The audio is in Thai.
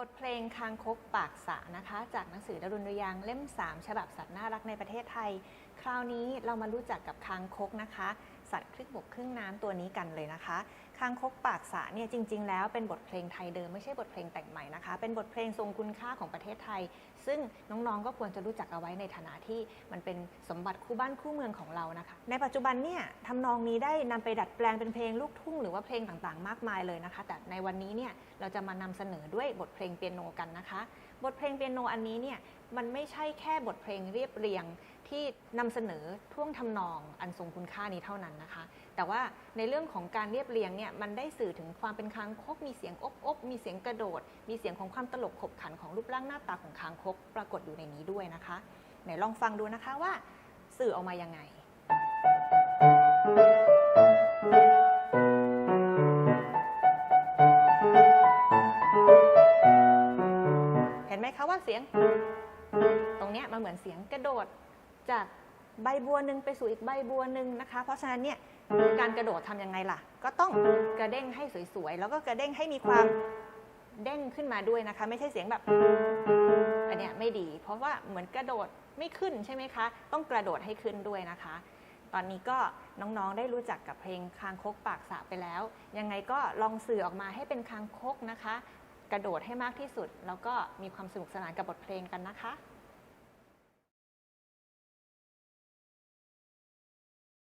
บทเพลงคางคกปากสะนะคะ จากหนังสือดรุณยางเล่ม 3 ฉบับสัตว์น่ารักในประเทศไทย คราวนี้เรามารู้จักกับคางคกนะคะ สัตว์ครึ่งบกครึ่งน้ำตัวนี้กันเลยนะคะคางคกปากสะเนี่ยจริง ๆ แล้วเป็นบทเพลงไทยเดิมไม่ใช่บทเพลงแต่งใหม่นะคะ เป็นบทเพลงทรงคุณค่าของประเทศไทย ซึ่งน้องๆก็ควรจะรู้จักเอาไว้ในฐานะที่มันเป็นสมบัติคู่บ้านคู่เมืองของเรานะคะ ในปัจจุบันเนี่ยทำนองนี้ได้นำไปดัดแปลงเป็นเพลงลูกทุ่งหรือว่าเพลงต่างๆ มากมายเลยนะคะ แต่ในวันนี้เนี่ยเราจะมานำเสนอด้วยบทเพลงเปียโนกันนะคะ บทเพลงเปียโนอันนี้เนี่ยมันไม่ใช่แค่บทเพลงเรียบเรียง ที่นำเสนอท่วงทำนองอันทรงคุณค่านี้เท่านั้นนะคะ แต่ว่าในเรื่องของการเรียบเรียงเนี่ยมันได้สื่อถึงความเป็นคางคก มีเสียงอบอบมีเสียงกระโดด มีเสียงของความตลกขบขันของรูปร่างหน้าตาของคางคก ปรากฏอยู่ในนี้ด้วยนะคะไหนลองฟังดูนะคะว่าสื่อออกมายังไง เห็นไหมคะว่าเสียง ตรงเนี้ยมันเหมือนเสียงกระโดด จากใบบัวหนึ่งไปสู่อีกใบบัวหนึ่งนะคะ เพราะฉะนั้นเนี่ยการกระโดดทำยังไงล่ะ ก็ต้องกระเด้งให้สวยๆ แล้วก็กระเด้งให้มีความเด้งขึ้นมาด้วยนะคะ ไม่ใช่เสียงแบบอันเนี้ยไม่ดี เพราะว่าเหมือนกระโดดไม่ขึ้นใช่ไหมคะ ต้องกระโดดให้ขึ้นด้วยนะคะ ตอนนี้ก็น้องๆได้รู้จักกับเพลงคางคกปากสะไปแล้ว ยังไงก็ลองสื่อออกมาให้เป็นคางคกนะคะ กระโดดให้มากที่สุด แล้วก็มีความสนุกสนานกับบทเพลงกันนะคะ